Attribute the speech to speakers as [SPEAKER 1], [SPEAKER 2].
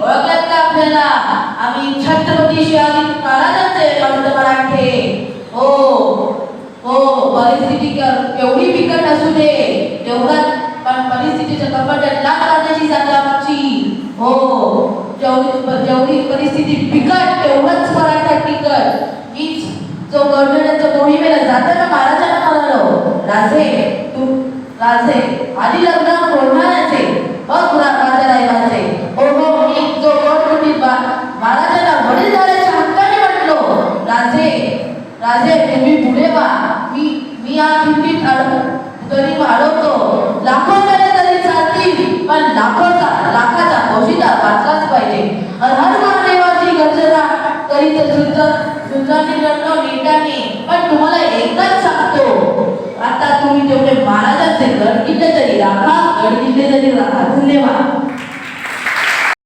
[SPEAKER 1] मंडळी का आपल्याला. आम्ही छत्रपती शिवाजी महाराजांचे पंत मराठे. हो हो परिस्थिती के- केवढी बिकट असू दे. तेवढा पण परिस्थितीच्या कपाटात लाट लावण्याची जागा आमची. हो जेवढी जेवढी परिस्थिती बिकट तेवढंच मराठा टिकट हीच जो गडगड्याच्या मोहिमेला जाताना महाराजांना म्हणालो राजे तू राजे आधी लग्न कोणाचे बघ रा- राजा रायबाचे हो हो मी जो गडगडीत महाराजांना हक्काने म्हटलो राजे राजे तुम्ही पुढे वा मी मी या किमतीत तरी वाढवतो. लाखो झाले तरी चालतील पण लाखोचा लाखाचा औषधा वाचलाच पाहिजे. हर महादेवाची गर्जना तरी तर सुद्धा सुद्धाने लढणं नीटाने. पण तुम्हाला एकदाच सांगतो आता तुम्ही तेवढे महाराजाचे गड किल्ले तरी राखा गड किल्ले तरी राखा. धन्यवाद.